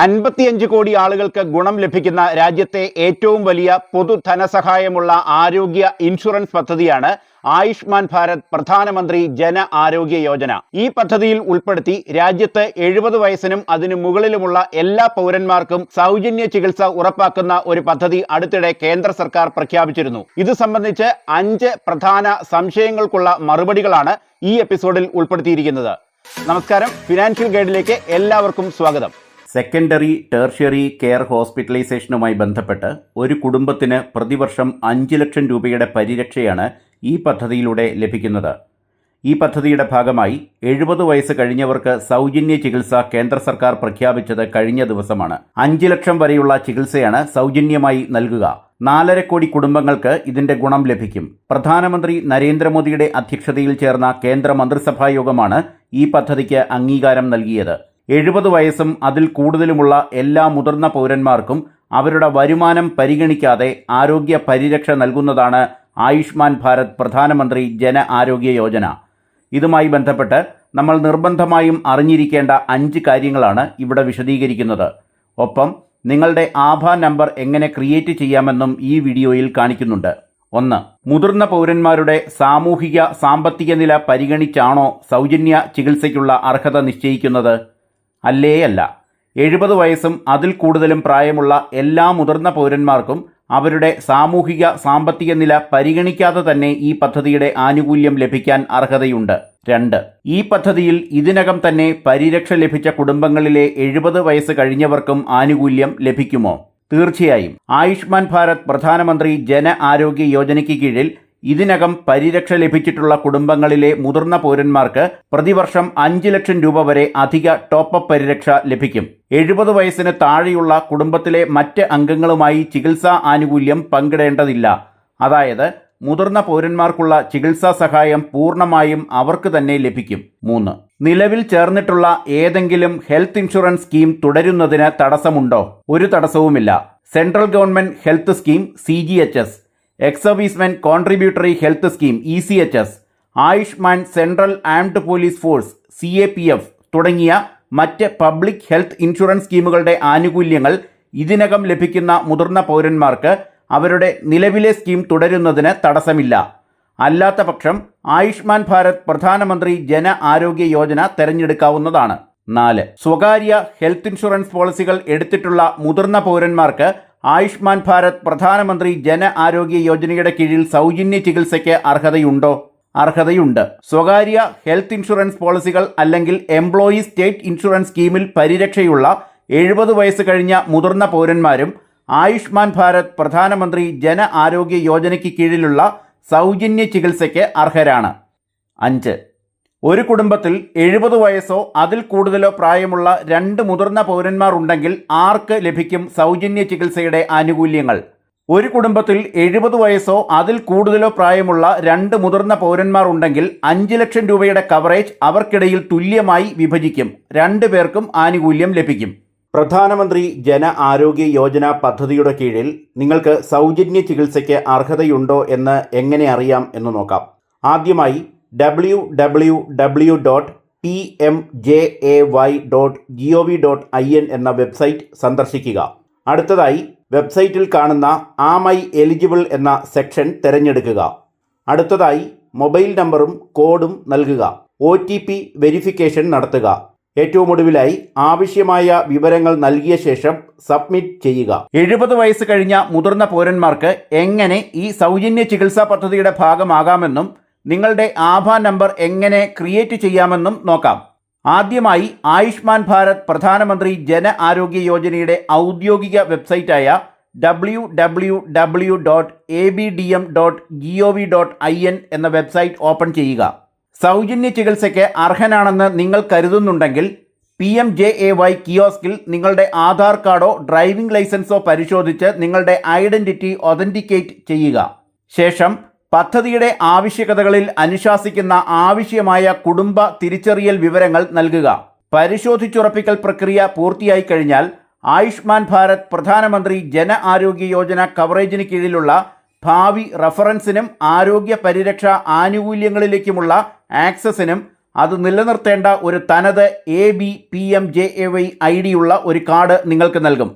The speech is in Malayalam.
അൻപത്തിയഞ്ച് കോടി ആളുകൾക്ക് ഗുണം ലഭിക്കുന്ന രാജ്യത്തെ ഏറ്റവും വലിയ പൊതു ധനസഹായമുള്ള ആരോഗ്യ ഇൻഷുറൻസ് പദ്ധതിയാണ് ആയുഷ്മാൻ ഭാരത് പ്രധാനമന്ത്രി ജന ആരോഗ്യ യോജന. ഈ പദ്ധതിയിൽ ഉൾപ്പെടുത്തി രാജ്യത്ത് എഴുപത് വയസ്സിനും അതിനു മുകളിലുമുള്ള എല്ലാ പൗരന്മാർക്കും സൗജന്യ ചികിത്സ ഉറപ്പാക്കുന്ന ഒരു പദ്ധതി അടുത്തിടെ കേന്ദ്ര സർക്കാർ പ്രഖ്യാപിച്ചിരുന്നു. ഇത് സംബന്ധിച്ച് അഞ്ച് പ്രധാന സംശയങ്ങൾക്കുള്ള മറുപടികളാണ് ഈ എപ്പിസോഡിൽ ഉൾപ്പെടുത്തിയിരിക്കുന്നത്. നമസ്കാരം. ഫിനാൻഷ്യൽ ഗൈഡിലേക്ക് എല്ലാവർക്കും സ്വാഗതം. സെക്കൻഡറി ടേർഷ്യറി കെയർ ഹോസ്പിറ്റലൈസേഷനുമായി ബന്ധപ്പെട്ട് ഒരു കുടുംബത്തിന് പ്രതിവർഷം അഞ്ച് ലക്ഷം രൂപയുടെ പരിരക്ഷയാണ് ഈ പദ്ധതിയിലൂടെ ലഭിക്കുന്നത്. ഈ പദ്ധതിയുടെ ഭാഗമായി എഴുപത് വയസ്സ് കഴിഞ്ഞവർക്ക് സൗജന്യ ചികിത്സ കേന്ദ്ര സർക്കാർ പ്രഖ്യാപിച്ചത് കഴിഞ്ഞ ദിവസമാണ്. അഞ്ച് ലക്ഷം വരെയുള്ള ചികിത്സയാണ് സൗജന്യമായി നൽകുക. നാലര കോടി കുടുംബങ്ങൾക്ക് ഇതിന്റെ ഗുണം ലഭിക്കും. പ്രധാനമന്ത്രി നരേന്ദ്രമോദിയുടെ അധ്യക്ഷതയിൽ ചേർന്ന കേന്ദ്ര മന്ത്രിസഭാ യോഗമാണ് ഈ പദ്ധതിക്ക് അംഗീകാരം നൽകിയത്. എഴുപത് വയസ്സും അതിൽ കൂടുതലുമുള്ള എല്ലാ മുതിർന്ന പൗരന്മാർക്കും അവരുടെ വരുമാനം പരിഗണിക്കാതെ ആരോഗ്യ പരിരക്ഷ നൽകുന്നതാണ് ആയുഷ്മാൻ ഭാരത് പ്രധാനമന്ത്രി ജന ആരോഗ്യ യോജന. ഇതുമായി ബന്ധപ്പെട്ട് നമ്മൾ നിർബന്ധമായും അറിഞ്ഞിരിക്കേണ്ട അഞ്ച് കാര്യങ്ങളാണ് ഇവിടെ വിശദീകരിക്കുന്നത്. ഒപ്പം നിങ്ങളുടെ ആധാർ നമ്പർ എങ്ങനെ ക്രിയേറ്റ് ചെയ്യാമെന്നും ഈ വീഡിയോയിൽ കാണിക്കുന്നുണ്ട്. ഒന്ന് മുതിർന്ന പൗരന്മാരുടെ സാമൂഹിക സാമ്പത്തിക നില പരിഗണിച്ചാണോ സൗജന്യ ചികിത്സയ്ക്കുള്ള അർഹത നിശ്ചയിക്കുന്നത്? അല്ലേയല്ല. എഴുപത് വയസ്സും അതിൽ കൂടുതലും പ്രായമുള്ള എല്ലാ മുതിർന്ന പൗരന്മാർക്കും അവരുടെ സാമൂഹിക സാമ്പത്തിക നില പരിഗണിക്കാതെ തന്നെ ഈ പദ്ധതിയുടെ ആനുകൂല്യം ലഭിക്കാൻ അർഹതയുണ്ട്. രണ്ട്. ഈ പദ്ധതിയിൽ ഇതിനകം തന്നെ പരിരക്ഷ ലഭിച്ച കുടുംബങ്ങളിലെ എഴുപത് വയസ്സ് കഴിഞ്ഞവർക്കും ആനുകൂല്യം ലഭിക്കുമോ? തീർച്ചയായും. ആയുഷ്മാൻ ഭാരത് പ്രധാനമന്ത്രി ജന ആരോഗ്യ യോജനയ്ക്ക് കീഴിൽ ഇതിനകം പരിരക്ഷ ലഭിച്ചിട്ടുള്ള കുടുംബങ്ങളിലെ മുതിർന്ന പൗരന്മാർക്ക് പ്രതിവർഷം അഞ്ച് ലക്ഷം രൂപ വരെ അധിക ടോപ്പപ്പ് പരിരക്ഷ ലഭിക്കും. എഴുപത് വയസ്സിന് താഴെയുള്ള കുടുംബത്തിലെ മറ്റ് അംഗങ്ങളുമായി ചികിത്സാ ആനുകൂല്യം പങ്കിടേണ്ടതില്ല. അതായത് മുതിർന്ന പൗരന്മാർക്കുള്ള ചികിത്സാ സഹായം പൂർണമായും അവർക്ക് തന്നെ ലഭിക്കും. മൂന്ന്. നിലവിൽ ചേർന്നിട്ടുള്ള ഏതെങ്കിലും ഹെൽത്ത് ഇൻഷുറൻസ് സ്കീം തുടരുന്നതിന് തടസ്സമുണ്ടോ? ഒരു തടസ്സവുമില്ല. Central government health scheme C G H S. Ex servicemen contributory health scheme E C H S Ayushman central armed police force C A P F തുടങ്ങിയ മറ്റ് പബ്ലിക് ഹെൽത്ത് ഇൻഷുറൻസ് സ്കീമുകളുടെ ആനുകൂല്യങ്ങൾ ഇതിനകം ലഭിക്കുന്ന മുതിർന്ന പൗരന്മാർക്ക് അവരുടെ നിലവിലെ സ്കീം തുടരുന്നതിന് തടസ്സമില്ല. അല്ലാത്ത പക്ഷം ആയുഷ്മാൻ ഭാരത് പ്രധാനമന്ത്രി ജന ആരോഗ്യ യോജന തെരഞ്ഞെടുക്കാവുന്നതാണ്. നാല്. സ്വകാര്യ ഹെൽത്ത് ഇൻഷുറൻസ് പോളിസികൾ എടുത്തിട്ടുള്ള മുതിർന്ന പൗരന്മാർക്ക് ആയുഷ്മാൻ ഭാരത് പ്രധാനമന്ത്രി ജന ആരോഗ്യ യോജനയുടെ കീഴിൽ സൗജന്യ ചികിത്സയ്ക്ക് അർഹതയുണ്ടോ? അർഹതയുണ്ട്. സ്വകാര്യ ഹെൽത്ത് ഇൻഷുറൻസ് പോളിസികൾ അല്ലെങ്കിൽ എംപ്ലോയി സ്റ്റേറ്റ് ഇൻഷുറൻസ് സ്കീമിൽ പരിരക്ഷയുള്ള എഴുപത് വയസ്സ് കഴിഞ്ഞ മുതിർന്ന പൗരന്മാരും ആയുഷ്മാൻ ഭാരത് പ്രധാനമന്ത്രി ജന ആരോഗ്യ യോജനയ്ക്ക് കീഴിലുള്ള സൗജന്യ ചികിത്സയ്ക്ക് അർഹരാണ്. അഞ്ച്. ഒരു കുടുംബത്തിൽ എഴുപത് വയസ്സോ അതിൽ കൂടുതലോ പ്രായമുള്ള രണ്ട് മുതിർന്ന പൗരന്മാർ ഉണ്ടെങ്കിൽ ആർക്ക് ലഭിക്കും സൗജന്യ ചികിത്സയുടെ ആനുകൂല്യങ്ങൾ? ഒരു കുടുംബത്തിൽ എഴുപത് വയസ്സോ അതിൽ കൂടുതലോ പ്രായമുള്ള രണ്ട് മുതിർന്ന പൗരന്മാർ ഉണ്ടെങ്കിൽ അഞ്ച് ലക്ഷം രൂപയുടെ കവറേജ് അവർക്കിടയിൽ തുല്യമായി വിഭജിക്കും. രണ്ടു പേർക്കും ആനുകൂല്യം ലഭിക്കും. പ്രധാനമന്ത്രി ജന ആരോഗ്യ യോജന പദ്ധതിയുടെ കീഴിൽ നിങ്ങൾക്ക് സൗജന്യ ചികിത്സയ്ക്ക് അർഹതയുണ്ടോ എന്ന് എങ്ങനെ അറിയാം എന്ന് നോക്കാം. ആദ്യമായി W W W dot P M J A Y dot G O V dot I N എന്ന വെബ്സൈറ്റ് സന്ദർശിക്കുക. അടുത്തതായി വെബ്സൈറ്റിൽ കാണുന്ന ആം ഐ എലിജിബിൾ എന്ന സെക്ഷൻ തിരഞ്ഞെടുക്കുക. അടുത്തതായി മൊബൈൽ നമ്പറും കോഡും നൽകുക. ഒ ടി പി വെരിഫിക്കേഷൻ നടത്തുക. ഏറ്റവും ഒടുവിലായി ആവശ്യമായ വിവരങ്ങൾ നൽകിയ ശേഷം സബ്മിറ്റ് ചെയ്യുക. എഴുപത് വയസ്സ് കഴിഞ്ഞ മുതിർന്ന പൗരന്മാർക്ക് എങ്ങനെ ഈ സൗജന്യ ചികിത്സാ പദ്ധതിയുടെ ഭാഗമാകാമെന്നും നിങ്ങളുടെ ആധാർ നമ്പർ എങ്ങനെ ക്രിയേറ്റ് ചെയ്യാമെന്നും നോക്കാം. ആദ്യമായി ആയുഷ്മാൻ ഭാരത് പ്രധാനമന്ത്രി ജന ആരോഗ്യ യോജനയുടെ ഔദ്യോഗിക വെബ്സൈറ്റായ W W W dot A B D M dot G O V dot I N എന്ന വെബ്സൈറ്റ് ഓപ്പൺ ചെയ്യുക. സൗജന്യ ചികിത്സയ്ക്ക് അർഹനാണെന്ന് നിങ്ങൾ കരുതുന്നുണ്ടെങ്കിൽ P M J A Y കിയോസ്കിൽ നിങ്ങളുടെ ആധാർ കാർഡോ ഡ്രൈവിംഗ് ലൈസൻസോ പരിശോധിച്ച് നിങ്ങളുടെ ഐഡന്റിറ്റി ഒതന്റിക്കേറ്റ് ചെയ്യുക. ശേഷം പദ്ധതിയുടെ ആവശ്യകതകളിൽ അനുശാസിക്കുന്ന ആവശ്യമായ കുടുംബ തിരിച്ചറിയൽ വിവരങ്ങൾ നൽകുക. പരിശോധിച്ചുറപ്പിക്കൽ പ്രക്രിയ പൂർത്തിയായി കഴിഞ്ഞാൽ ആയുഷ്മാൻ ഭാരത് പ്രധാനമന്ത്രി ജന ആരോഗ്യ യോജന കവറേജിന് കീഴിലുള്ള ഭാവി റഫറൻസിനും ആരോഗ്യ പരിരക്ഷ ആനുകൂല്യങ്ങളിലേക്കുമുള്ള ആക്സസിനും അത് നിലനിർത്തേണ്ട ഒരു തനത് A B P M J A Y I ഡിയുള്ള ഒരു കാർഡ് നിങ്ങൾക്ക് നൽകും.